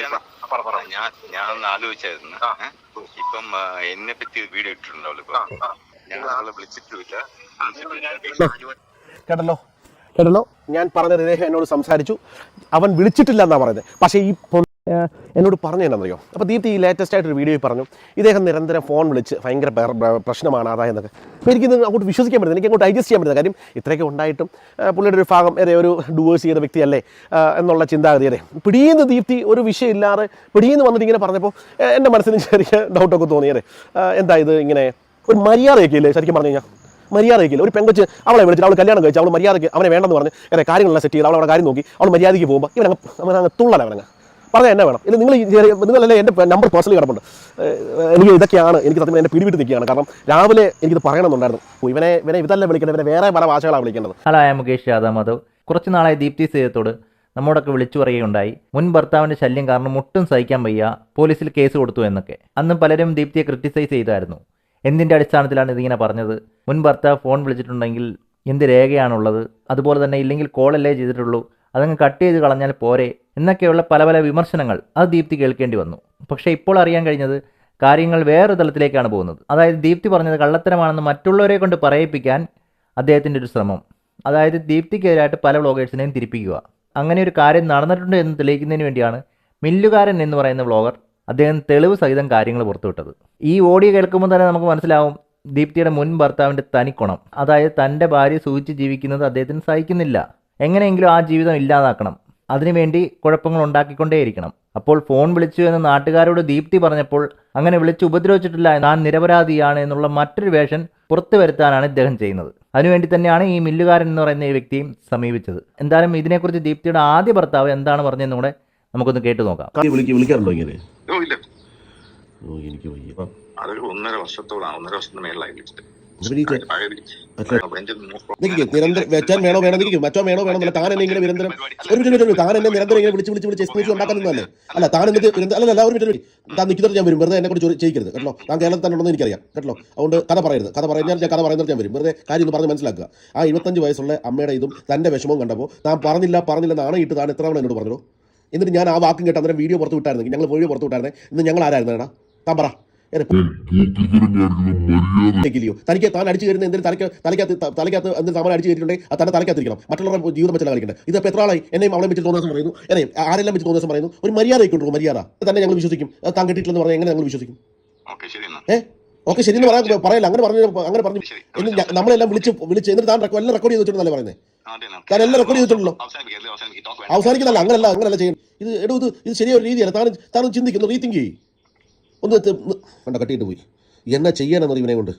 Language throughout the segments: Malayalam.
ഞാൻ ഞാൻ ഒന്ന് ആലോചിച്ചായിരുന്നു. ഇപ്പം എന്നെ പറ്റി വീഡിയോ ഇട്ടിട്ടുണ്ടാവല്ലോ ഇപ്പൊ. ഞാൻ അവളെ വിളിച്ചിട്ടുമില്ല. കേട്ടല്ലോ? കേട്ടല്ലോ? ഞാൻ പറഞ്ഞത് ഇദ്ദേഹം എന്നോട് സംസാരിച്ചു. അവൻ വിളിച്ചിട്ടില്ല എന്നാണ് പറയുന്നത്. പക്ഷേ ഈ എന്നോട് പറഞ്ഞു എന്നറിയോ അപ്പോൾ ദീപ്തി ഈ ലേറ്റസ്റ്റ് ആയിട്ടൊരു വീഡിയോയിൽ പറഞ്ഞു ഇദ്ദേഹം നിരന്തരം ഫോൺ വിളിച്ച് ഭയങ്കര പ്ര- പ്ര- പ്രശ്നമാണ് അതായെന്നൊക്കെ അപ്പോൾ എനിക്കിത് അങ്ങോട്ട് വിശ്വസിക്കാൻ പറ്റുന്നത് എനിക്ക് അങ്ങോട്ട് ഡൈജസ്റ്റ് ചെയ്യാൻ പറ്റുന്നത് കാര്യം ഇത്രയൊക്കെ ഉണ്ടായിട്ടും പുള്ളിയുടെ ഒരു ഭാഗം ഏറെ ഒരു ഡുവേഴ്സ് ചെയ്ത വ്യക്തിയല്ലേ എന്നുള്ള അതെ പിടിയുന്ന ദീപ്തി ഒരു വിഷയമില്ലാതെ പിടിയെന്ന് വന്നിട്ട് ഇങ്ങനെ പറഞ്ഞപ്പോൾ എന്റെ മനസ്സിന് ചെറിയ ഡൗട്ടൊക്കെ തോന്നിയത് എന്താ ഇത് ഇങ്ങനെ? ഒരു മര്യാദയൊക്കെ ഇല്ലേ ശരിക്കും പറഞ്ഞു കഴിഞ്ഞാൽ മര്യാദയ്ക്കില്ല ഒരു പെങ്കൊച്ച് അവളെ വിളിച്ചിട്ട് അവൾ കല്യാണം കഴിച്ചു അവൾ മര്യാദയ്ക്ക് അവനെ വേണ്ടെന്ന് പറഞ്ഞ് കാര്യങ്ങളെല്ലാം സെറ്റ് ചെയ്ത് അവൾ അവിടെ കാര്യം നോക്കി അവൾ മര്യാദയ്ക്ക് പോകുമ്പോൾ ഇവനങ്ങ് അവനങ്ങ് തുള്ളല അവനങ്ങ്. പറഞ്ഞാൽ എന്നെ വേണം. ഇല്ല നിങ്ങൾ നിങ്ങളല്ലേ എന്റെ നമ്പർ പേഴ്സണലി കിടപ്പുണ്ട്. എനിക്ക് ഇതൊക്കെയാണ് എനിക്ക് സത്യം എന്നെ പിടിവിട്ട് നിൽക്കുകയാണ്. കാരണം രാവിലെ എനിക്കിത് പറയണമെന്നുണ്ടായിരുന്നു. ഇവനെ ഇവനെ ഇതല്ല വിളിക്കേണ്ടത്? ഇവനെ വേറെ പല ഭാഷകളാണ് വിളിക്കേണ്ടത്. ഹലോ മുകേഷ് യാദവ്. മാധവ് കുറച്ച് നാളായി ദീപ്തി സേയത്തോട് നമ്മോടൊക്കെ വിളിച്ചു പറയുകയുണ്ടായി. മുൻ ഭർത്താവിന്റെ ശല്യം കാരണം ഒട്ടും സഹിക്കാൻ വയ്യ. പോലീസിൽ കേസ് കൊടുത്തു എന്നൊക്കെ. അന്നും പലരും ദീപ്തിയെ ക്രിട്ടിസൈസ് ചെയ്തായിരുന്നു. എന്തിന്റെ അടിസ്ഥാനത്തിലാണ് ഇതിങ്ങനെ പറഞ്ഞത്? മുൻ ഭർത്താവ് ഫോൺ വിളിച്ചിട്ടുണ്ടെങ്കിൽ എന്ത് രേഖയാണുള്ളത്? അതുപോലെ തന്നെ ഇല്ലെങ്കിൽ കോളല്ലേ ചെയ്തിട്ടുള്ളൂ? അതങ്ങ് കട്ട് ചെയ്ത് കളഞ്ഞാൽ പോരെ എന്നൊക്കെയുള്ള പല പല വിമർശനങ്ങൾ അത് ദീപ്തി കേൾക്കേണ്ടി വന്നു. പക്ഷേ ഇപ്പോൾ അറിയാൻ കഴിഞ്ഞത് കാര്യങ്ങൾ വേറൊരു തലത്തിലേക്കാണ് പോകുന്നത്. അതായത് ദീപ്തി പറഞ്ഞത് കള്ളത്തരമാണെന്ന് മറ്റുള്ളവരെ കൊണ്ട് പറയിപ്പിക്കാൻ അദ്ദേഹത്തിന്റെ ഒരു ശ്രമം. അതായത് ദീപ്തിക്കെതിരായിട്ട് പല വ്ളോഗേഴ്സിനെയും തിരിപ്പിക്കുക. അങ്ങനെ ഒരു കാര്യം നടന്നിട്ടുണ്ട് എന്ന് തെളിയിക്കുന്നതിന് വേണ്ടിയാണ് മില്ലുകാരൻ എന്ന് പറയുന്ന വ്ളോഗർ അദ്ദേഹം തെളിവ് സഹിതം കാര്യങ്ങൾ പുറത്തുവിട്ടത്. ഈ ഓഡിയോ കേൾക്കുമ്പോൾ തന്നെ നമുക്ക് മനസ്സിലാവും ദീപ്തിയുടെ മുൻ ഭർത്താവിന്റെ തനിക്കുണം. അതായത് തന്റെ ഭാര്യ സൂചിച്ച് ജീവിക്കുന്നത് അദ്ദേഹത്തിന് സഹിക്കുന്നില്ല. എങ്ങനെയെങ്കിലും ആ ജീവിതം ഇല്ലാതാക്കണം. അതിനുവേണ്ടി കുഴപ്പങ്ങൾ ഉണ്ടാക്കിക്കൊണ്ടേയിരിക്കണം. അപ്പോൾ ഫോൺ വിളിച്ചു എന്ന് നാട്ടുകാരോട് ദീപ്തി പറഞ്ഞപ്പോൾ അങ്ങനെ വിളിച്ച് ഉപദ്രവിച്ചിട്ടില്ല ഞാൻ നിരപരാധിയാണ് എന്നുള്ള മറ്റൊരു വേഷൻ പുറത്തു വരുത്താനാണ് ഇദ്ദേഹം ചെയ്യുന്നത്. അതിനുവേണ്ടി തന്നെയാണ് ഈ മില്ലുകാരൻ എന്ന് പറയുന്ന ഈ വ്യക്തിയും സമീപിച്ചത്. എന്തായാലും ഇതിനെക്കുറിച്ച് ദീപ്തിയുടെ ആദ്യ ഭർത്താവ് എന്താണ് പറഞ്ഞതെന്നും കൂടെ നമുക്കൊന്ന് കേട്ടു നോക്കാം. വിളിക്കാറുണ്ടോ ഇങ്ങനെ? ഓ ഇല്ല. ഓ എനിക്ക് അതൊരു ഒന്നര വർഷത്തോളാണ് ഒന്നര വർഷത്തിന് മേളിലായി വിളിച്ചിട്ട്. വെച്ചാൻ വേണോ വേണോ നിൽക്കും മറ്റോ വേണോ വേണോ താൻ എന്നെ ഇങ്ങനെ നിരന്തരം ഒരു മിനിറ്റ് താൻ എന്നെ നിരന്തരം ഇങ്ങനെ വിളിച്ച് വിളിച്ച് വിളിച്ച് എക്സ്പീരിയൻസ് ഉണ്ടാക്കുന്നതല്ലേ അല്ല താൻ എന്നിട്ട് അല്ല. അല്ല ഒരു മിനിറ്റ് താൻ നിൽക്കുന്നത് ഞാൻ വരും. വെറുതെ എന്നെ കൂടി ചെയ്യിക്കരുത് കേട്ടോ? താൻ കേരളത്തിൽ തന്നെ ഉണ്ടെന്ന് എനിക്കറിയാം കേട്ടോ? അതുകൊണ്ട് കഥ പറയരുത്. കഥ പറഞ്ഞാൽ ഞാൻ കഥ പറയുന്നത് ഞാൻ വരും. വെറുതെ കാര്യം ഒന്ന് പറഞ്ഞ് മനസ്സിലാക്കുക. ആ എഴുപത്തഞ്ച് വയസ്സുള്ള അമ്മയുടെ ഇതും തന്റെ വിഷമവും കണ്ടപ്പോൾ താൻ പറഞ്ഞില്ല പറഞ്ഞില്ല നാണയിട്ട് താൻ എത്ര തവണ എന്നോട് പറഞ്ഞു എന്നിട്ട് ഞാൻ ആ വാക്കും കേട്ട് അന്നേരം വീഡിയോ പുറത്ത് വിട്ടായിരുന്നെങ്കിൽ ഞങ്ങൾ വീഡിയോ പുറത്ത് വിട്ടായിരുന്നെ? ഇന്ന് ഞങ്ങൾ ആരായിരുന്നേടാ? താൻ പറ. തനിക്ക് താൻ അടിച്ചു കയറുന്ന എന്തെങ്കിലും തലയ്ക്ക് തലയ്ക്കകത്ത് തലക്കകത്ത് തലയ്ക്കകത്ത് എന്തെങ്കിലും താമര അടിച്ചു കയറ്റിയിട്ടുണ്ടെങ്കിൽ അത് തന്നെ തലയ്ക്കകത്തിരിക്കണം. മറ്റുള്ളവരുടെ ജീവിതം വെച്ചല്ല കളിക്കേണ്ടത് ഇത് ഇപ്പോൾ എത്ര ആളായി? എന്നെയും അവളെ വെച്ച് തോന്നിയ ദിവസം പറയുന്നു. എന്നെയും ആരെല്ലാം വെച്ച് തോന്നിയ ദിവസം പറയുന്നു? ഒരു മര്യാദ കൊണ്ടുപോകും മര്യാദ. തന്നെ ഞങ്ങൾ വിശ്വസിക്കും. താൻ കിട്ടിയിട്ടില്ലെന്ന് പറഞ്ഞാൽ എങ്ങനെ ഞങ്ങൾ വിശ്വസിക്കും? ഓക്കെ ശരി എന്ന്. പറയാം പറയാൻ പറയല്ല. അങ്ങനെ പറഞ്ഞു അങ്ങനെ പറഞ്ഞു ശരി നമ്മളെല്ലാം വിളിച്ച് വിളിച്ച് എന്നിട്ട് താൻ എല്ലാം റെക്കോർഡ് ചെയ്ത് വെച്ചിട്ടുണ്ടല്ലേ പറയുന്നത്. താൻ എല്ലാം റെക്കോർഡ് ചെയ്തിട്ടുണ്ടല്ലോ. അവസാനിക്കുന്നല്ല അങ്ങനല്ല അങ്ങനല്ല ചെയ്യണം. ഇത് എടോ ഇത് ഇത് ശരിയൊരു രീതിയല്ല. താൻ താൻ ചിന്തിക്കുന്നു റീതിങ്ക് ചെയ്യും. ഒന്ന് കണ്ട കട്ടിയിട്ട് പോയി. എന്നാ ചെയ്യാനെന്നത് ഇവനെ കൊണ്ട്?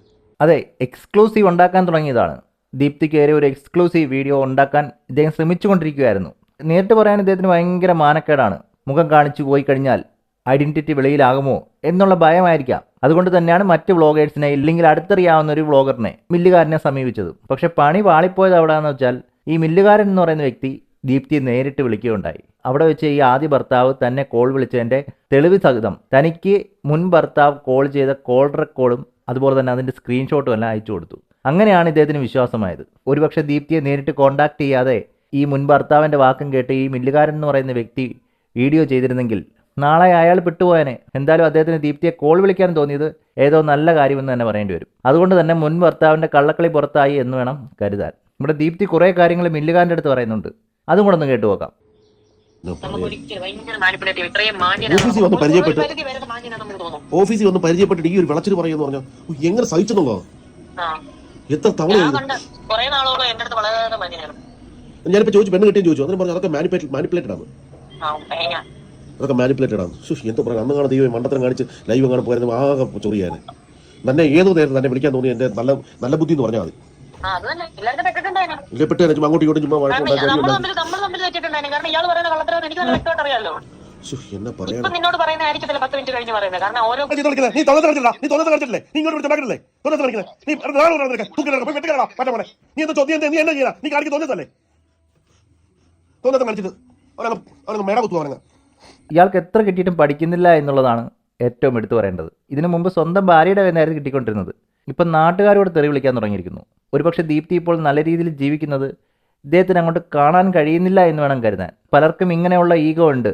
അതെ എക്സ്ക്ലൂസീവ് ഉണ്ടാക്കാൻ തുടങ്ങിയതാണ്. ദീപ്തിക്ക് ഏറെ ഒരു എക്സ്ക്ലൂസീവ് വീഡിയോ ഉണ്ടാക്കാൻ ഇദ്ദേഹം ശ്രമിച്ചുകൊണ്ടിരിക്കുകയായിരുന്നു. നേരിട്ട് പറയാൻ ഇദ്ദേഹത്തിന് ഭയങ്കര മാനക്കേടാണ്. മുഖം കാണിച്ചു പോയി കഴിഞ്ഞാൽ ഐഡന്റിറ്റി വെളിയിലാകുമോ എന്നുള്ള ഭയമായിരിക്കാം. അതുകൊണ്ട് തന്നെയാണ് മറ്റ് വ്ളോഗേഴ്സിനെ ഇല്ലെങ്കിൽ അടുത്തറിയാവുന്ന ഒരു വ്ളോഗറിനെ മില്ലുകാരനെ സമീപിച്ചത്. പക്ഷെ പണി പാളിപ്പോയത് എവിടെയാണെന്ന് വെച്ചാൽ ഈ മില്ലുകാരൻ എന്ന് പറയുന്ന വ്യക്തി ദീപ്തിയെ നേരിട്ട് വിളിക്കുകയുണ്ടായി. അവിടെ വെച്ച് ഈ ആദ്യ ഭർത്താവ് തന്നെ കോൾ വിളിച്ചതിന്റെ തെളിവ് സഹിതം തനിക്ക് മുൻ ഭർത്താവ് കോൾ ചെയ്ത കോൾ റെക്കോർഡും അതുപോലെ തന്നെ അതിന്റെ സ്ക്രീൻഷോട്ടും എല്ലാം അയച്ചു കൊടുത്തു. അങ്ങനെയാണ് ഇദ്ദേഹത്തിന് വിശ്വാസമായത്. ഒരുപക്ഷെ ദീപ്തിയെ നേരിട്ട് കോണ്ടാക്ട് ചെയ്യാതെ ഈ മുൻ ഭർത്താവിന്റെ വാക്കും കേട്ട് ഈ മില്ലുകാരൻ എന്ന് പറയുന്ന വ്യക്തി വീഡിയോ ചെയ്തിരുന്നെങ്കിൽ നാളെ അയാൾ പെട്ടുപോയനെ. എന്തായാലും അദ്ദേഹത്തിന് ദീപ്തിയെ കോൾ വിളിക്കാൻ തോന്നിയത് ഏതോ നല്ല കാര്യമെന്ന് തന്നെ പറയേണ്ടി വരും. അതുകൊണ്ട് തന്നെ മുൻ ഭർത്താവിന്റെ കള്ളക്കളി പുറത്തായി എന്ന് വേണം കരുതാൻ. ഇവിടെ ദീപ്തി കുറേ കാര്യങ്ങൾ മില്ലുകാരന്റെ അടുത്ത് പറയുന്നുണ്ട്. അതും കൂടെ ഒന്ന് കേട്ടു നോക്കാം. ഓഫീസിൽ വന്ന് പരിചയപ്പെട്ട്. ഓഫീസിൽ വന്ന് പരിചയപ്പെട്ടിട്ട് ഈ ഒരു വിളച്ചിട്ട് പറയുമെന്ന് പറഞ്ഞു എങ്ങനെ സഹിച്ചെന്നുള്ളോ ആ. എത്ര തവണ ഞാനിപ്പോ ചോദിച്ചു പെണ്ണ് കിട്ടിയും ചോദിച്ചു. അതിന് പറഞ്ഞു അതൊക്കെ മാനിപ്പുലേറ്റ് മാനിപ്പുലേറ്റഡ് ആണ്. അതൊക്കെ മാനിപ്പുലേറ്റഡ് ആണ്. ശു എന്തോ പറയാം അന്ന് കാണാൻ ദൈവം മണ്ടത്തരം കാണിച്ച് ലൈവ് കാണാൻ പോയിരുന്നു ആകെ ചൊറിയാന്. തന്നെ ഏതോ നേരം തന്നെ വിളിക്കാൻ തോന്നി എന്റെ നല്ല നല്ല ബുദ്ധി എന്ന് പറഞ്ഞാൽ മതി. ചുമ്മാ അങ്ങോട്ടും ഇങ്ങോട്ടും ചുമ്മാ വഴക്കുണ്ടാക്കി എന്നെ നിന്നോട് പറയുന്ന ആയിരിക്കത്തില്ല പത്ത് മിനിറ്റ് കഴിഞ്ഞ് പറയുന്നത്. കാരണം ഓരോ നീ തൊളിക്കില്ല നീ തൊള്ളത്ത് നീ തൊള്ളത്ത് കളിച്ചില്ലേ നീ ഇങ്ങോട്ട് വിളിച്ച് ഉണ്ടാക്കില്ലേ തൊള്ളത്ത് കളിക്കില്ലേ? നീ നാളെ കൊണ്ട് നിനക്ക് പോയി പോലെ നീ എന്താ ചോദ്യം എന്താ നീ നീ കാണിക്ക് തോന്നത്തല്ലേ തോന്നത്ത് കളിച്ചിട്ട് അവനങ്ങ് അവനങ്ങ് മേട കുത്തു ഇയാൾക്ക് എത്ര കിട്ടിയിട്ടും പഠിക്കുന്നില്ല എന്നുള്ളതാണ് ഏറ്റവും എടുത്തു പറയേണ്ടത്. ഇതിനു മുമ്പ് സ്വന്തം ഭാര്യയുടെ നേരത്തെ കിട്ടിക്കൊണ്ടിരുന്നത്. ഇപ്പം നാട്ടുകാരോട് തെറി വിളിക്കാൻ തുടങ്ങിയിരിക്കുന്നു. ഒരുപക്ഷെ ദീപ്തി ഇപ്പോൾ നല്ല രീതിയിൽ ജീവിക്കുന്നത് ഇദ്ദേഹത്തിന് അങ്ങോട്ട് കാണാൻ കഴിയുന്നില്ല എന്ന് വേണം കരുതാൻ. പലർക്കും ഇങ്ങനെയുള്ള ഈഗോ ഉണ്ട്.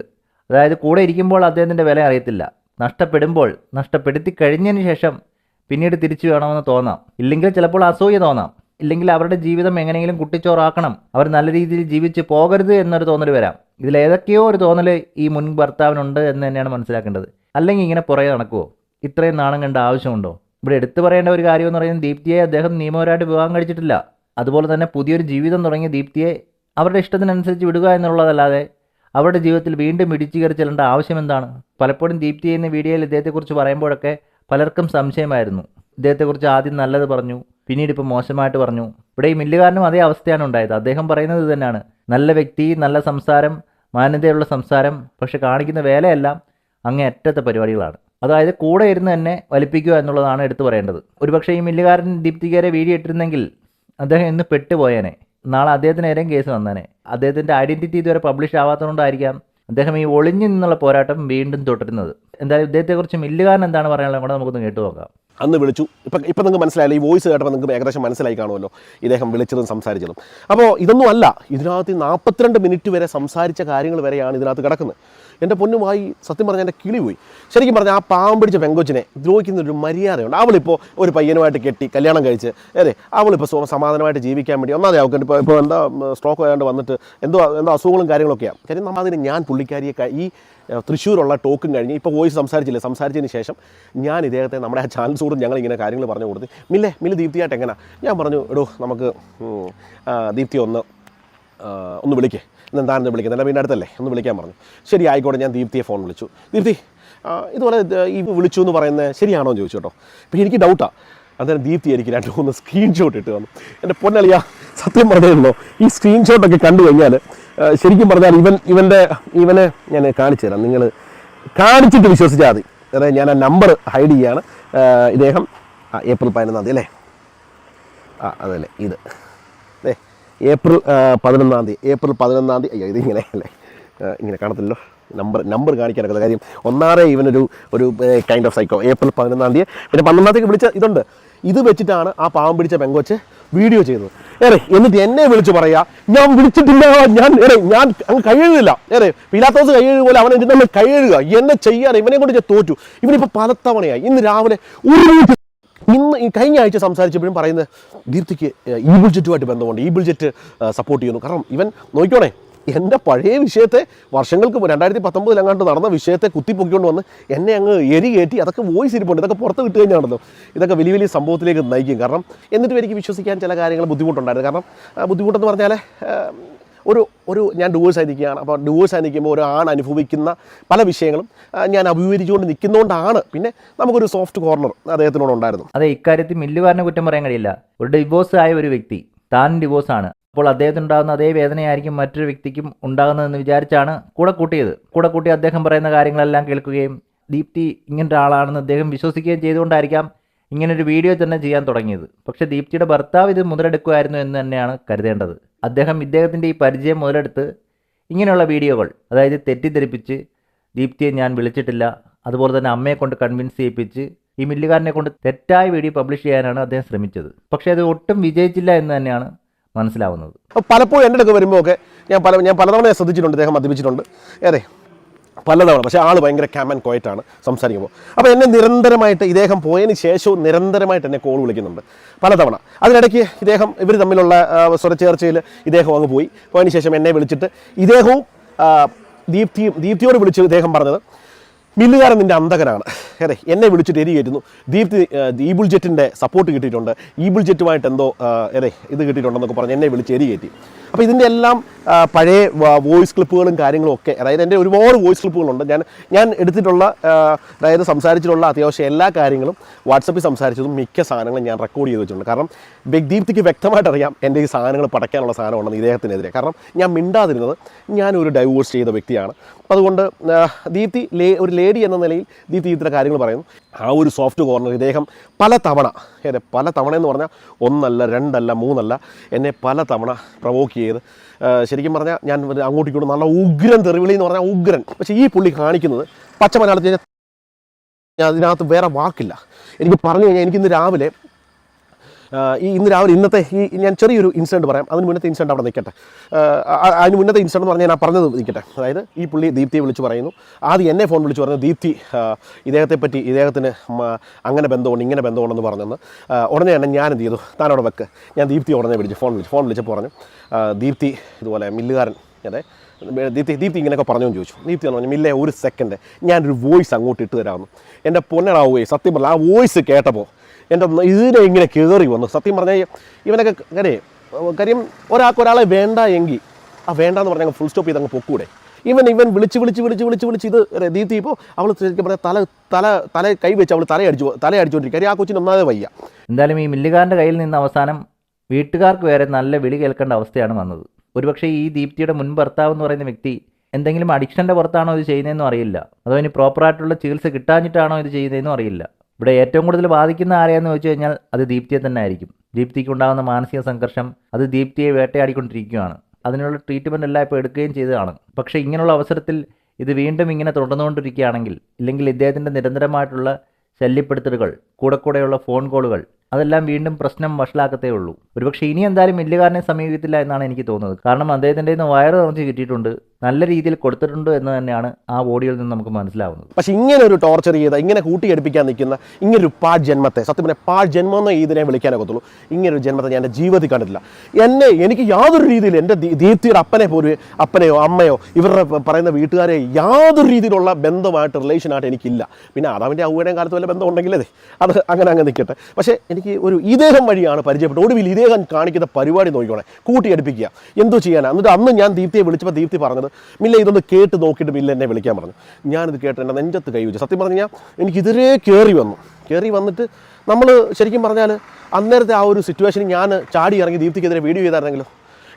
അതായത് കൂടെ ഇരിക്കുമ്പോൾ അദ്ദേഹത്തിന്റെ വില അറിയത്തില്ല. നഷ്ടപ്പെടുമ്പോൾ നഷ്ടപ്പെടുത്തി കഴിഞ്ഞതിന് ശേഷം പിന്നീട് തിരിച്ചു വേണമെന്ന് തോന്നാം. ഇല്ലെങ്കിൽ ചിലപ്പോൾ അസൂയ തോന്നാം. ഇല്ലെങ്കിൽ അവരുടെ ജീവിതം എങ്ങനെയെങ്കിലും കുട്ടിച്ചോറാക്കണം. അവർ നല്ല രീതിയിൽ ജീവിച്ച് പോകരുത് എന്നൊരു തോന്നൽ വരാം. ഇതിൽ ഏതൊക്കെയോ ഒരു തോന്നൽ ഈ മുൻ ഭർത്താവിനുണ്ട് എന്ന് തന്നെയാണ് മനസ്സിലാക്കേണ്ടത്. അല്ലെങ്കിൽ ഇങ്ങനെ പുറകെ നടക്കുമോ ഇത്രയും നാണം കണ്ട ആവശ്യമുണ്ടോ? ഇവിടെ എടുത്തു പറയേണ്ട ഒരു കാര്യം എന്ന് പറയുന്നത് ദീപ്തിയെ അദ്ദേഹം നിയമപരമായിട്ട് വിവാഹം കഴിച്ചിട്ടില്ല. അതുപോലെ തന്നെ പുതിയൊരു ജീവിതം തുടങ്ങിയ ദീപ്തിയെ അവരുടെ ഇഷ്ടത്തിനനുസരിച്ച് വിടുക എന്നുള്ളതല്ലാതെ അവരുടെ ജീവിതത്തിൽ വീണ്ടും ഇടിച്ചു കയറി ആവശ്യം എന്താണ്? പലപ്പോഴും ദീപ്തി എന്ന വീഡിയോയിൽ ഇദ്ദേഹത്തെക്കുറിച്ച് പറയുമ്പോഴൊക്കെ പലർക്കും സംശയമായിരുന്നു. ഇദ്ദേഹത്തെക്കുറിച്ച് ആദ്യം നല്ലത് പറഞ്ഞു പിന്നീട് ഇപ്പോൾ മോശമായിട്ട് പറഞ്ഞു. ഇവിടെ ഈ മില്ലുകാരനും അതേ അവസ്ഥയാണ് ഉണ്ടായത്. അദ്ദേഹം പറയുന്നത് തന്നെയാണ്. നല്ല വ്യക്തി നല്ല സംസാരം മാന്യതയുള്ള സംസാരം പക്ഷെ കാണിക്കുന്ന വേലയെല്ലാം അങ്ങേ അറ്റത്തെ പരിപാടികളാണ്. അതായത് കൂടെ ഇരുന്ന് തന്നെ വലിപ്പിക്കുക എന്നുള്ളതാണ് എടുത്തു പറയേണ്ടത്. ഒരുപക്ഷെ ഈ മില്ലുകാരൻ ദീപ്തികരെ വീഡിയോ ഇട്ടിരുന്നെങ്കിൽ അദ്ദേഹം ഇന്ന് പെട്ടുപോയേനെ. നാളെ അദ്ദേഹത്തിന് നേരം കേസ് വന്നേനെ. അദ്ദേഹത്തിന്റെ ഐഡന്റിറ്റി ഇതുവരെ പബ്ലിഷ് ആവാത്തതുകൊണ്ടായിരിക്കാം അദ്ദേഹം ഈ ഒളിഞ്ഞു നിന്നുള്ള പോരാട്ടം വീണ്ടും തുടരുന്നത്. എന്തായാലും ഇദ്ദേഹത്തെക്കുറിച്ച് മില്ലുകാരൻ എന്താണ് പറയാനുള്ളത് കൂടെ നമുക്കൊന്ന് കേട്ടു നോക്കാം. അന്ന് വിളിച്ചു. ഇപ്പം ഇപ്പം നിങ്ങൾക്ക് മനസ്സിലായില്ല? ഈ വോയിസ് കേട്ടപ്പോൾ നിങ്ങൾക്ക് ഏകദേശം മനസ്സിലായി കാണുമല്ലോ ഇദ്ദേഹം വിളിച്ചതും സംസാരിച്ചതും. അപ്പോൾ ഇതൊന്നും അല്ല. ഇതിനകത്ത് നാൽപ്പത്തിരണ്ട് മിനിറ്റ് വരെ സംസാരിച്ച കാര്യങ്ങൾ വരെയാണ് ഇതിനകത്ത് കിടക്കുന്നത്. എന്റെ പൊന്നുമായി സത്യം പറഞ്ഞാൽ എന്റെ കിളി പോയി ശരിക്കും പറഞ്ഞാൽ ആ പാവം പിടിച്ച പെങ്കൊച്ചിനെ ദ്രോഹിക്കുന്ന ഒരു മര്യാദയുണ്ട്. അവളിപ്പോൾ ഒരു പയ്യനുമായിട്ട് കെട്ടി കല്യാണം കഴിച്ച് അതെ അവളിപ്പോൾ സമാധാനമായിട്ട് ജീവിക്കാൻ വേണ്ടി ഒന്നാതെ അവൾക്ക് ഇപ്പോൾ ഇപ്പോൾ എന്താ സ്ട്രോക്ക് ആയതുകൊണ്ട് വന്നിട്ട് എന്തോ എന്തോ അസുഖങ്ങളും കാര്യങ്ങളൊക്കെയാണ് കാര്യം നമ്മൾ അതിന് ഞാൻ പുള്ളിക്കാരിയെ ഈ തൃശ്ശൂരുള്ള ടോക്കും കഴിഞ്ഞ് ഇപ്പോൾ വോയിസ് സംസാരിച്ചില്ല? സംസാരിച്ചതിന് ശേഷം ഞാൻ ഇദ്ദേഹത്തെ നമ്മുടെ ആ ചാനൽസോടും ഞങ്ങൾ ഇങ്ങനെ കാര്യങ്ങൾ പറഞ്ഞു കൊടുത്ത് മില്ലേ മില്ല് ദീപ്തിയായിട്ട് എങ്ങനെ? ഞാൻ പറഞ്ഞു എടോ നമുക്ക് ദീപ്തി ഒന്ന് ഒന്ന് വിളിക്കേ. ഇന്ന് എന്താണെന്ന് വിളിക്കുന്നത് അല്ല വീടിന്റെ അടുത്തല്ലേ? ഒന്ന് വിളിക്കാൻ പറഞ്ഞു. ശരി ആയിക്കോട്ടെ. ഞാൻ ദീപ്തിയെ ഫോൺ വിളിച്ചു. ദീപ്തി ഇതുപോലെ ഈ വിളിച്ചു എന്ന് പറയുന്നത് ശരിയാണോ എന്ന് ചോദിച്ചു കേട്ടോ. അപ്പോൾ എനിക്ക് ഡൗട്ടാണ് അന്നേരം ദീപ്തി എനിക്ക് രണ്ട് മൂന്ന് സ്ക്രീൻഷോട്ട് ഇട്ട് തന്നു. എന്റെ പൊന്നളിയ സത്യം പറഞ്ഞല്ലോ ഈ സ്ക്രീൻഷോട്ടൊക്കെ കണ്ടു കഴിഞ്ഞാൽ ശരിക്കും പറഞ്ഞാൽ ഇവൻ ഇവന്റെ ഇവനെ ഞാൻ കാണിച്ചു തരാം. നിങ്ങൾ കാണിച്ചിട്ട് വിശ്വസിച്ചാൽ മതി. അതായത് ഞാൻ ആ നമ്പർ ഹൈഡ് ചെയ്യാണ്. ഇദ്ദേഹം ഏപ്രിൽ പതിനൊന്നാം തീയതി അല്ലേ? ആ അതല്ലേ ഇത്. ഏപ്രിൽ പതിനൊന്നാം തീയതി ഏപ്രിൽ പതിനൊന്നാം തീയതി. അയ്യോ ഇതിങ്ങനെ അല്ലേ? ഇങ്ങനെ കാണത്തില്ലല്ലോ. നമ്പർ നമ്പർ കാണിക്കാനൊക്കെ കാര്യം. ഒന്നാറേ ഇവനൊരു ഒരു കൈൻഡ് ഓഫ് സൈക്കോ ഏപ്രിൽ പതിനൊന്നാം തീയതി. പിന്നെ പന്ത്രണ്ടാം തീയതി വിളിച്ച ഇതുണ്ട്. ഇത് വെച്ചിട്ടാണ് ആ പാവം പിടിച്ച പെങ്കൊച്ച് വീഡിയോ ചെയ്തത് ഏറെ എന്നിട്ട് എന്നെ വിളിച്ച് പറയാ ഞാൻ വിളിച്ചിട്ടില്ല ഞാൻ ഏറെ ഞാൻ അങ്ങ് കഴിയുന്നില്ല ഏറെ പിലാത്തോസ് കഴിയുക പോലെ അവനെ നമ്മൾ കഴിയുക എന്നെ ചെയ്യാൻ ഇവനെ കൊണ്ട് ഞാൻ തോറ്റു. ഇവനിപ്പോൾ പലത്തവണയായി ഇന്ന് രാവിലെ ഒരു ഇന്ന് ഈ കഴിഞ്ഞ ആഴ്ച സംസാരിച്ചപ്പോഴും പറയുന്നത് ദീപ്തിക്ക് ഈ ജെറ്റുമായിട്ട് ബന്ധമുണ്ട്. ഈ ജെറ്റ് സപ്പോർട്ട് ചെയ്യുന്നു. കാരണം ഇവൻ നോക്കിക്കോണേ എന്റെ പഴയ വിഷയത്തെ വർഷങ്ങൾക്ക് രണ്ടായിരത്തി പത്തൊമ്പതിലെങ്ങാണ്ട് നടന്ന വിഷയത്തെ കുത്തിപ്പൊക്കിക്കൊണ്ട് വന്ന് എന്നെ അങ്ങ് എരി കയറ്റി അതൊക്കെ വോയിസ് ഇരിപ്പുണ്ട്. ഇതൊക്കെ പുറത്ത് വിട്ട് കഴിഞ്ഞാണല്ലോ. ഇതൊക്കെ വലിയ വലിയ സംഭവത്തിലേക്ക് നയിക്കും. കാരണം എന്നിട്ടും എനിക്ക് വിശ്വസിക്കാൻ ചില കാര്യങ്ങൾ ബുദ്ധിമുട്ടുണ്ടായിരുന്നു. കാരണം ബുദ്ധിമുട്ടെന്ന് പറഞ്ഞാൽ ഒരു ഒരു ഞാൻ ഡിവോഴ്സ് ആയിരിക്കുകയാണ് അപ്പോൾ ഡിവോഴ്സ് ആയിരിക്കുമ്പോൾ ഒരു അനുഭവിക്കുന്ന പല വിഷയങ്ങളും ഞാൻ അഭിമുഖീകരിച്ചുകൊണ്ട് നിൽക്കുന്നതുകൊണ്ടാണ് പിന്നെ നമുക്കൊരു സോഫ്റ്റ് കോർണർ അദ്ദേഹത്തിനോട് ഉണ്ടായിരുന്നു അതെ ഇക്കാര്യത്തിൽ മില്ലുകാരനെ കുറ്റം പറയാൻ കഴിയില്ല. ഒരു ഡിവോഴ്സ് ആയ ഒരു വ്യക്തി താൻ ഡിവോഴ്സ് ആണ്. അപ്പോൾ അദ്ദേഹത്തിനുണ്ടാകുന്ന അതേ വേദനയായിരിക്കും മറ്റൊരു വ്യക്തിക്കും ഉണ്ടാകുന്നതെന്ന് വിചാരിച്ചാണ് കൂടെ കൂട്ടിയത്. കൂടെ കൂട്ടി അദ്ദേഹം പറയുന്ന കാര്യങ്ങളെല്ലാം കേൾക്കുകയും ദീപ്തി ഇങ്ങനൊരാളാണെന്ന് അദ്ദേഹം വിശ്വസിക്കുകയും ചെയ്തുകൊണ്ടായിരിക്കാം ഇങ്ങനൊരു വീഡിയോ തന്നെ ചെയ്യാൻ തുടങ്ങിയത്. പക്ഷെ ദീപ്തിയുടെ ഭർത്താവ് ഇത് മുതലെടുക്കുമായിരുന്നു എന്ന് തന്നെയാണ് കരുതേണ്ടത്. അദ്ദേഹം ഇദ്ദേഹത്തിന്റെ ഈ പരിചയം മുതലെടുത്ത് ഇങ്ങനെയുള്ള വീഡിയോകൾ അതായത് തെറ്റിദ്ധരിപ്പിച്ച് ദീപ്തിയെ ഞാൻ വിളിച്ചിട്ടില്ല അതുപോലെ തന്നെ അമ്മയെ കൊണ്ട് കൺവിൻസ് ചെയ്യിപ്പിച്ച് ഈ മില്ലുകാരനെ കൊണ്ട് തെറ്റായ വീഡിയോ പബ്ലിഷ് ചെയ്യാനാണ് അദ്ദേഹം ശ്രമിച്ചത്. പക്ഷേ അത് ഒട്ടും വിജയിച്ചില്ല എന്ന് തന്നെയാണ് മനസ്സിലാവുന്നത്. പലപ്പോഴും എന്റെ അടുക്ക് വരുമ്പോൾ ഒക്കെ ഞാൻ പല ഞാൻ പലതവണ ശ്രദ്ധിച്ചിട്ടുണ്ട് അദ്ദേഹം മദ്യപിച്ചിട്ടുണ്ട്. ഏറെ പലതവണ പക്ഷേ ആൾ ഭയങ്കര ക്യാമൻ കോയറ്റാണ് സംസാരിക്കുമ്പോൾ. അപ്പോൾ എന്നെ നിരന്തരമായിട്ട് ഇദ്ദേഹം പോയതിന് ശേഷവും നിരന്തരമായിട്ട് എന്നെ കോൾ വിളിക്കുന്നുണ്ട്. പലതവണ. അതിനിടയ്ക്ക് ഇദ്ദേഹം ഇവർ തമ്മിലുള്ള സ്വരച്ചേർച്ചയിൽ ഇദ്ദേഹം അങ്ങ് പോയി. പോയതിന് ശേഷം എന്നെ വിളിച്ചിട്ട് ഇദ്ദേഹവും ദീപ്തിയും ദീപ്തിയോട് വിളിച്ച് ഇദ്ദേഹം പറഞ്ഞത് മില്ലുകാരൻ നിന്റെ അന്തകനാണ് അതെ എന്നെ വിളിച്ചിട്ട് എരി കയറ്റുന്നു. ദീപ്തി ഈബിൾ ജെറ്റിന്റെ സപ്പോർട്ട് കിട്ടിയിട്ടുണ്ട്. ഈബിൾ ജെറ്റുമായിട്ട് എന്തോ അതെ ഇത് കിട്ടിയിട്ടുണ്ടെന്നൊക്കെ പറഞ്ഞ് എന്നെ വിളിച്ച് എരി കയറ്റി. അപ്പോൾ ഇതിന്റെ എല്ലാം പഴയ വോയിസ് ക്ലിപ്പുകളും കാര്യങ്ങളും ഒക്കെ അതായത് എന്റെ ഒരുപാട് വോയിസ് ക്ലിപ്പുകളുണ്ട് ഞാൻ ഞാൻ എടുത്തിട്ടുള്ള അതായത് സംസാരിച്ചിട്ടുള്ള അത്യാവശ്യം എല്ലാ കാര്യങ്ങളും വാട്സപ്പിൽ സംസാരിച്ചതും മിക്ക സാധനങ്ങളും ഞാൻ റെക്കോർഡ് ചെയ്ത് വെച്ചിട്ടുണ്ട്. കാരണം ദീപ്തിക്ക് വ്യക്തമായിട്ട് അറിയാം എന്റെ ഈ സാധനങ്ങൾ പടയ്ക്കാനുള്ള സാധനമുണ്ടെന്ന് ഇദ്ദേഹത്തിനെതിരെ. കാരണം ഞാൻ മിണ്ടാതിരുന്നത് ഞാനൊരു ഡൈവോഴ്സ് ചെയ്ത വ്യക്തിയാണ്. അതുകൊണ്ട് ദീപ്തി ലേ ഒരു ലേഡി എന്ന നിലയിൽ ദീപ്തി ഇത്ര കാര്യങ്ങൾ പറയുന്നു. ആ ഒരു സോഫ്റ്റ് കോർണർ ഇദ്ദേഹം പല തവണ അതെ പല തവണ എന്ന് പറഞ്ഞാൽ ഒന്നല്ല രണ്ടല്ല മൂന്നല്ല എന്നെ പല തവണ പ്രവോക്ക് ചെയ്ത് ശരിക്കും പറഞ്ഞാൽ ഞാൻ അങ്ങോട്ട് അങ്ങോട്ടും ഇങ്ങോട്ടും നല്ല ഉഗ്രൻ തെറിവിളി എന്ന് പറഞ്ഞാൽ ഉഗ്രൻ. പക്ഷേ ഈ പുള്ളി കാണിക്കുന്നത് പച്ച മലയാളത്തിൽ അതിനകത്ത് വേറെ വാക്കില്ല. എനിക്ക് പറഞ്ഞു കഴിഞ്ഞാൽ എനിക്കിന്ന് രാവിലെ ഈ ഇന്ന് രാവിലെ ഇന്നത്തെ ഈ ഞാൻ ചെറിയൊരു ഇൻസിഡന്റ് പറയാം. അതിന് മുന്നത്തെ ഇൻസിഡന്റ് അവിടെ നിൽക്കട്ടെ. അതിന് മുന്നത്തെ ഇൻസിഡന്റ് എന്ന് പറഞ്ഞാൽ ഞാൻ പറഞ്ഞത് നിൽക്കട്ടെ. അതായത് ഈ പുള്ളി ദീപ്തിയെ വിളിച്ച് പറയുന്നു. ആദ്യം എന്നെ ഫോൺ വിളിച്ച് പറഞ്ഞു ദീപ്തി ഇദ്ദേഹത്തെ പറ്റി ഇദ്ദേഹത്തിന് അങ്ങനെ ബന്ധമുണ്ട് ഇങ്ങനെ ബന്ധമുണ്ടെന്ന് പറഞ്ഞെന്ന്. ഉടനെ തന്നെ ഞാൻ എന്ത് ചെയ്തു? താനോട് വെക്ക്. ഞാൻ ദീപ്തി ഉടനെ വിളിച്ചു ഫോൺ വിളിച്ചു ഫോൺ വിളിച്ചപ്പോൾ പറഞ്ഞു ദീപ്തി ഇതുപോലെ മില്ലുകാരൻ അതെ ദീപ്തി ദീപ്തി ഇങ്ങനെയൊക്കെ പറഞ്ഞു ചോദിച്ചു. ദീപ്തി എന്ന് പറഞ്ഞു മില്ലേ ഒരു സെക്കൻഡ് ഞാനൊരു വോയിസ് അങ്ങോട്ട് ഇട്ട് തരാമെന്ന്. എന്റെ പൊന്നടാ വോയിസ് സത്യം പറഞ്ഞാൽ ആ വോയിസ് കേട്ടപ്പോൾ എന്റെ ഇതിനെ ഇങ്ങനെ കയറി വന്നു. സത്യം പറഞ്ഞാൽ ഇവനൊക്കെ കരേ കാര്യം ഒരാൾക്ക് ഒരാളെ വേണ്ട എങ്കിൽ ആ വേണ്ട എന്ന് പറഞ്ഞാൽ ഫുൾ സ്റ്റോപ്പ് ചെയ്ത് അങ്ങ് പൊക്കൂടെ. ഇവൻ ഇവൻ വിളിച്ച് വിളിച്ച് വിളിച്ച് വിളിച്ച് വിളിച്ച് ഇത് ദീപ്തി അവൾ ശരിക്കും പറഞ്ഞാൽ തല തല തല കൈ വെച്ച് അവൾ തല അടിച്ചു തല അടിച്ചുകൊണ്ടിരിക്കുക കാര്യം ആ കൊച്ചിന് ഒന്നാതെ വയ്യ. എന്തായാലും ഈ മില്ലുകാരന്റെ കയ്യിൽ നിന്ന് അവസാനം വീട്ടുകാർക്ക് വരെ നല്ല വിളി കേൾക്കേണ്ട അവസ്ഥയാണ് വന്നത്. ഒരുപക്ഷെ ഈ ദീപ്തിയുടെ മുൻ ഭർത്താവ് എന്ന് പറയുന്ന വ്യക്തി എന്തെങ്കിലും അഡിക്ഷന്റെ പുറത്താണോ ഇത് ചെയ്യുന്നതെന്നും അറിയില്ല. അതോ ഇനി പ്രോപ്പറായിട്ടുള്ള ചികിത്സ കിട്ടാഞ്ഞിട്ടാണോ ഇത് ചെയ്യുന്നതെന്നും അറിയില്ല. ഇവിടെ ഏറ്റവും കൂടുതൽ ബാധിക്കുന്ന ആരെയാന്ന് ചോദിച്ചു കഴിഞ്ഞാൽ അത് ദീപ്തിയെ തന്നെ ആയിരിക്കും. ദീപ്തിക്ക് ഉണ്ടാകുന്ന മാനസിക സംഘർഷം അത് ദീപ്തിയെ വേട്ടയാടിക്കൊണ്ടിരിക്കുകയാണ്. അതിനുള്ള ട്രീറ്റ്മെന്റ് എല്ലാം ഇപ്പോൾ എടുക്കുകയും ചെയ്തതാണ്. പക്ഷേ ഇങ്ങനെയുള്ള അവസരത്തിൽ ഇത് വീണ്ടും ഇങ്ങനെ തുടർന്നുകൊണ്ടിരിക്കുകയാണെങ്കിൽ ഇല്ലെങ്കിൽ ഇദ്ദേഹത്തിന്റെ നിരന്തരമായിട്ടുള്ള ശല്യപ്പെടുത്തലുകൾ കൂടെ കൂടെയുള്ള ഫോൺ കോളുകൾ അതെല്ലാം വീണ്ടും പ്രശ്നം വഷളാക്കത്തേ ഉള്ളൂ. ഒരുപക്ഷെ ഇനി എന്തായാലും മില്ലുകാരനെ സമീപിക്കത്തില്ല എന്നാണ് എനിക്ക് തോന്നുന്നത്. കാരണം അദ്ദേഹത്തിന്റെ നിന്ന് വയറ് നിറച്ച് കിട്ടിയിട്ടുണ്ട്. നല്ല രീതിയിൽ കൊടുത്തിട്ടുണ്ട് എന്ന് തന്നെയാണ് ആ ഓഡിയോയിൽ നിന്ന് നമുക്ക് മനസ്സിലാവുന്നത്. പക്ഷെ ഇങ്ങനെ ഒരു ടോർച്ചർ ചെയ്ത ഇങ്ങനെ കൂട്ടിയടിപ്പിക്കാൻ നിൽക്കുന്ന ഇങ്ങനെ ഒരു പാ ജന്മത്തെ സത്യം പറഞ്ഞാൽ പാ ജന്മം എന്നേ ഇതിനെ വിളിക്കാനൊക്കത്തുള്ളൂ. ഇങ്ങനെ ഒരു ജന്മത്തെ ഞാൻ എന്റെ ജീവിതത്തിൽ കണ്ടിട്ടില്ല. എന്നെ എനിക്ക് യാതൊരു രീതിയിൽ എന്റെ ദീപ്തിയുടെ അപ്പനെ പോലും അപ്പനെയോ അമ്മയോ ഇവരുടെ പറയുന്ന വീട്ടുകാരെ യാതൊരു രീതിയിലുള്ള ബന്ധമായിട്ട് റിലേഷനായിട്ട് എനിക്കില്ല. പിന്നെ ആദാമിന്റെ അവയുടെയും കാലത്ത് വല്ല ബന്ധം ഉണ്ടെങ്കിലേ അത് അങ്ങനെ അങ്ങ് നിൽക്കട്ടെ. പക്ഷേ എനിക്ക് ഒരു ഇദ്ദേഹം വഴിയാണ് പരിചയപ്പെട്ടത്. ഒടുവിൽ ഇദ്ദേഹം കാണിക്കുന്ന പരിപാടി നോക്കിക്കോണേ കൂട്ടിയടിപ്പിക്കുക. എന്തോ ചെയ്യാനാണ് എന്നിട്ട് അന്ന് ഞാൻ ദീപ്തിയെ വിളിച്ചപ്പോൾ ദീപ്തി പറഞ്ഞത് മില്ല ഇതൊന്ന് കേട്ട് നോക്കിയിട്ട് മില്ല എന്നെ വിളിക്കാൻ പറഞ്ഞു. ഞാനിത് കേട്ട് എന്റെ നെഞ്ചത്ത് കൈ വെച്ചു. സത്യം പറഞ്ഞു കഴിഞ്ഞാൽ എനിക്കിതിരേ കയറി വന്നു. കയറി വന്നിട്ട് നമ്മൾ ശരിക്കും പറഞ്ഞാൽ അന്നേരത്തെ ആ ഒരു സിറ്റുവേഷനിൽ ഞാൻ ചാടി ഇറങ്ങി ദീപ്തിക്കെതിരെ വീഡിയോ ചെയ്തായിരുന്നെങ്കിലോ?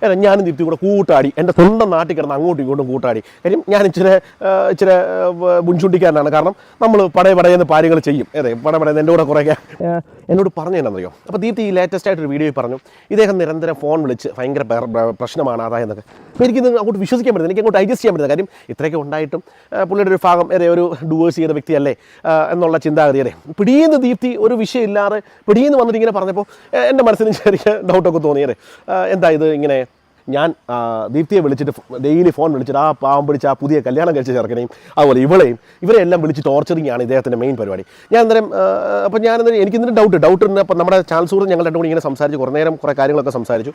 ഏതാ ഞാനും ദീപ്തി കൂടെ കൂട്ടാടി. എന്റെ സ്വന്തം നാട്ടിൽ കിടന്ന് അങ്ങോട്ടും ഇങ്ങോട്ടും കൂട്ടാടി. കാര്യം ഞാൻ ഇച്ചിരി ഇച്ചിരി മുൻചൂണ്ടിക്കാരനാണ്. കാരണം നമ്മൾ പടയ പടയെന്ന് കാര്യങ്ങൾ ചെയ്യും. അതെ പട പടയെന്ന് എന്റെ കൂടെ കുറേ എന്നോട് പറഞ്ഞു എന്നറിയോ അപ്പോൾ ദീപ്തി ഈ ലേറ്റസ്റ്റ് ആയിട്ടൊരു വീഡിയോയിൽ പറഞ്ഞു ഇദ്ദേഹം നിരന്തരം ഫോൺ വിളിച്ച് ഭയങ്കര പ്ര- പ്ര- പ്രശ്നമാണ് അതായെന്നൊക്കെ അപ്പോൾ എനിക്കിത് അങ്ങോട്ട് വിശ്വസിക്കാൻ പറ്റുന്നത് എനിക്ക് അങ്ങോട്ട് ഡൈജസ്റ്റ് ചെയ്യാൻ പറ്റുന്നത് കാര്യം ഇത്രയൊക്കെ ഉണ്ടായിട്ടും പുള്ളിയുടെ ഒരു ഭാഗം അതെ ഒരു ഡുവേഴ്സ് ചെയ്ത വ്യക്തിയല്ലേ എന്നുള്ള ചിന്താഗതി അതെ. പിടിയെന്ന് ദീപ്തി ഒരു വിഷയമില്ലാതെ പിടിയെന്ന് വന്നിട്ട് ഇങ്ങനെ പറഞ്ഞപ്പോൾ എന്റെ മനസ്സിന് ചെറിയ ഡൗട്ടൊക്കെ തോന്നിയത് എന്താ ഇത് ഇങ്ങനെ? ഞാൻ ദീപ്തിയെ വിളിച്ചിട്ട് ഡെയിലി ഫോൺ വിളിച്ചിട്ട് ആ പാവം പിടിച്ച് ആ പുതിയ കല്യാണം കഴിച്ച ചെറുക്കനെയും അതുപോലെ ഇവളെയും ഇവരെല്ലാം വിളിച്ച് ടോർച്ചറിങ് ആണ് ഇദ്ദേഹത്തിന്റെ മെയിൻ പരിപാടി. ഞാൻ അന്നേരം അപ്പോൾ ഞാൻ അന്നേരം എനിക്ക് ഇന്നലെ ഡൗട്ട് ഡൗട്ട് ഉണ്ട്. അപ്പോൾ നമ്മുടെ ചാനൽ സുഹൃത്ത് ഞങ്ങൾ രണ്ടും കൂടി ഇങ്ങനെ സംസാരിച്ച്. കുറേ നേരം കുറേ കാര്യങ്ങളൊക്കെ സംസാരിച്ചു.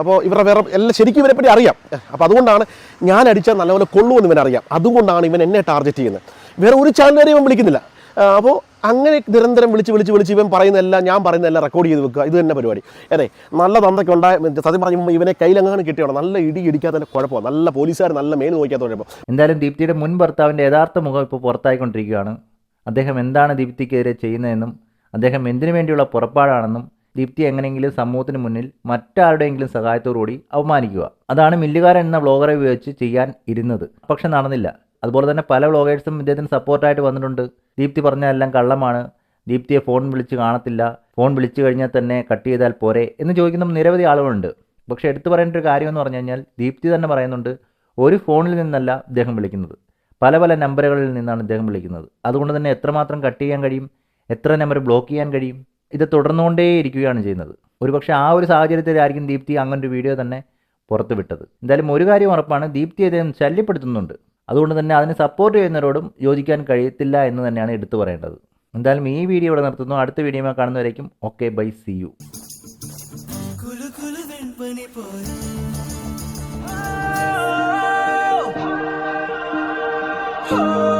അപ്പോൾ ഇവരുടെ വേറെ എല്ലാം ശരിക്കും ഇവരെപ്പറ്റി പറ്റി അറിയാം. അപ്പോൾ അതുകൊണ്ടാണ് ഞാൻ അടിച്ചാൽ നല്ലപോലെ കൊള്ളുമെന്ന് ഇവനറിയാം. അതുകൊണ്ടാണ് ഇവൻ എന്നെ ടാർഗറ്റ് ചെയ്യുന്നത്. വേറെ ഒരു ചാനലുകാരെയും ഇവൻ വിളിക്കുന്നില്ല. അപ്പോൾ അങ്ങനെ നിരന്തരം വിളിച്ച് വിളിച്ച് വിളിച്ച് ഇവൻ പറയുന്നതെല്ലാം ഞാൻ പറയുന്നതെല്ലാം റെക്കോർഡ് ചെയ്ത് വെക്കുക. ഇത് തന്നെ പരിപാടി. അതെ നല്ല തന്തയ്ക്ക് ഉണ്ടായ സത്യം പറയുമ്പോൾ ഇവനെ കയ്യിലങ്ങനെ കിട്ടിയോ നല്ല ഇടി ഇടിക്കാത്തതിന്റെ കുഴപ്പമാണ്. നല്ല പോലീസുകാർ നല്ല മേൽ നോക്കിയാത്ത കുഴപ്പം എന്തായാലും ദീപ്തിയുടെ മുൻ ഭർത്താവിന്റെ യഥാർത്ഥ മുഖം ഇപ്പോൾ പുറത്തായിക്കൊണ്ടിരിക്കുകയാണ്. അദ്ദേഹം എന്താണ് ദീപ്തിക്കെതിരെ ചെയ്യുന്നതെന്നും അദ്ദേഹം എന്തിനു വേണ്ടിയുള്ള പുറപ്പാടാണെന്നും ദീപ്തി എങ്ങനെയെങ്കിലും സമൂഹത്തിന് മുന്നിൽ മറ്റാരുടെയെങ്കിലും സഹായത്തോടുകൂടി അവമാനിക്കുക അതാണ് മില്ലുകാരൻ എന്ന വ്ളോഗറെ ഉപയോഗിച്ച് ചെയ്യാൻ ഇരുന്നത്. പക്ഷെ നടന്നില്ല. അതുപോലെ തന്നെ പല വ്ളോഗേഴ്സും ഇദ്ദേഹത്തിന് സപ്പോർട്ടായിട്ട് വന്നിട്ടുണ്ട്. ദീപ്തി പറഞ്ഞതെല്ലാം കള്ളമാണ്. ദീപ്തിയെ ഫോൺ വിളിച്ച് കാണത്തില്ല. ഫോൺ വിളിച്ചു കഴിഞ്ഞാൽ തന്നെ കട്ട് ചെയ്താൽ പോരെ എന്ന് ചോദിക്കുന്ന നിരവധി ആളുകളുണ്ട്. പക്ഷേ എടുത്തു പറയേണ്ട ഒരു കാര്യം എന്ന് പറഞ്ഞു കഴിഞ്ഞാൽ ദീപ്തി തന്നെ പറയുന്നുണ്ട് ഒരു ഫോണിൽ നിന്നല്ല ഇദ്ദേഹം വിളിക്കുന്നത്. പല പല നമ്പറുകളിൽ നിന്നാണ് ഇദ്ദേഹം വിളിക്കുന്നത്. അതുകൊണ്ട് തന്നെ എത്രമാത്രം കട്ട് ചെയ്യാൻ കഴിയും? എത്ര നമ്പർ ബ്ലോക്ക് ചെയ്യാൻ കഴിയും? ഇത് തുടർന്നുകൊണ്ടേയിരിക്കുകയാണ് ചെയ്യുന്നത്. ഒരുപക്ഷെ ആ ഒരു സാഹചര്യത്തിലായിരിക്കും ദീപ്തി അങ്ങനൊരു വീഡിയോ തന്നെ പുറത്തുവിട്ടത്. എന്തായാലും ഒരു കാര്യം ഉറപ്പാണ് ദീപ്തി അദ്ദേഹം ശല്യപ്പെടുത്തുന്നുണ്ട്. അതുകൊണ്ട് തന്നെ അതിനെ സപ്പോർട്ട് ചെയ്യുന്നവരോടും യോജിക്കാൻ കഴിയത്തില്ല എന്ന് തന്നെയാണ് എടുത്തു പറയേണ്ടത്. എന്തായാലും ഈ വീഡിയോ ഇവിടെ നിർത്തുന്നു. അടുത്ത വീഡിയോ കാണുന്നവരേക്കും okay bye see you Oh